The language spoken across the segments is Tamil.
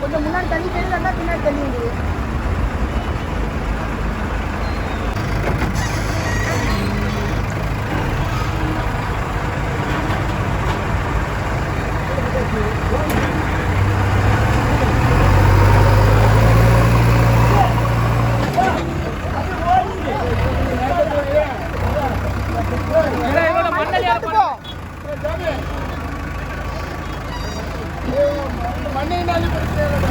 我怎么那两天一直在那？பண்ணினாலும் பிரச்சனை இல்லை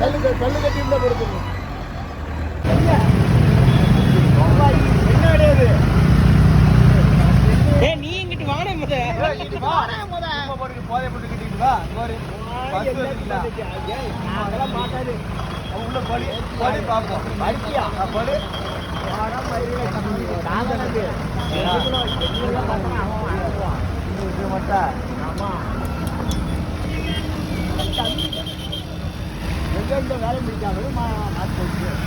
கல்லு கல்லு கட்டி இருந்தால் கொடுத்துருவோம் நீ இங்கிட்டு வாட முத. போதை போட்டு கிட்டிட்டு வா அதெல்லாம் உள்ள பார்ப்போம் பலிக்கியா பலி வாடா எங்க வேலை முடிக்காமல் மாற்றி